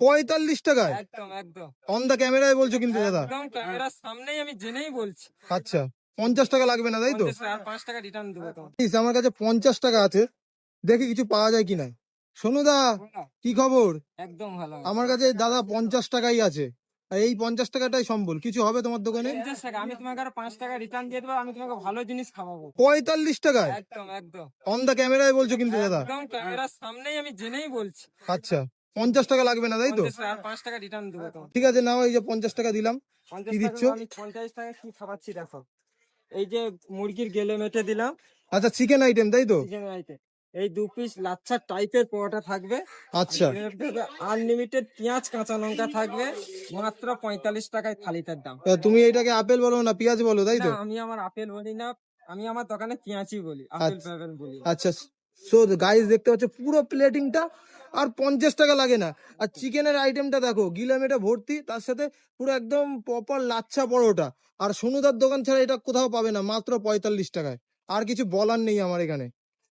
পঁয়তাল্লিশ টাকায়? একদম একদম। অন দ্য ক্যামেরায় বলছো কিন্তু দাদা। একদম ক্যামেরার সামনেই আমি জেনেই বলছি। আচ্ছা পঞ্চাশ টাকা লাগবে না তাই তো? আর পাঁচ টাকা রিটার্ন দেবো তোমার প্লিজ আমার কাছে পঞ্চাশ টাকা আছে। দেখি কিছু পাওয়া যায় কিনা। সোনুদা কি খবর? একদম ভালো আমার কাছে দাদা পঞ্চাশ টাকাই আছে। আর এই পঞ্চাশ টাকাটাই সম্বল। কিছু হবে তোমার দোকানে? পঞ্চাশ টাকা আমি তোমাকে আর পাঁচ টাকা রিটার্ন দিয়ে দেবো আমি তোমাকে ভালো জিনিস খাওয়াবো। পঁয়তাল্লিশ টাকায়? একদম একদম। অন দ্য ক্যামেরায় বলছো কিন্তু দাদা। একদম ক্যামেরার সামনেই আমি জেনেই বলছি। আচ্ছা। পঞ্চাশ টাকা লাগবে না তাই তো? আর পাঁচ টাকা রিটার্ন দেবো তোমার ঠিক আছে নাও এই যে পঞ্চাশ টাকা দিলাম কি দিচ্ছ? পঞ্চাশ টাকা কি খাওয়াচ্ছি দেখো। এই যে মুরগির গেলে মেটে দিলাম। আচ্ছা চিকেন আইটেম তাই তো? চিকেন আইতে এই দু পিস লাচ্ছা টাইপের পোয়াটা থাকবে। আচ্ছা। আনলিমিটেড পেঁয়াজ কাঁচা লঙ্কা থাকবে। মাত্র পঁয়তাল্লিশ টাকায় থালিটার দাম। তুমি এটাকে আপেল বলো না পেঁয়াজ বলো তাই তো? আমি আমার আপেল বলি না আমি আমার দোকানে পেঁয়াজই বলি আপেল আচ্ছা। বলি। আচ্ছা সো গাইস দেখতে পাচ্ছ, পুরো প্লেটিংটা আর পঞ্চাশ টাকা লাগে না। আর চিকেনের আইটেমটা দেখো, গিলামেটা ভর্তি, তার সাথে পুরো একদম প্রপার লাচ্ছা পরোটা। আর সোনুদার দোকান ছাড়া এটা কোথাও পাবে না, মাত্র পঁয়তাল্লিশ টাকায়। আর কিছু বলার নেই আমার এখানে।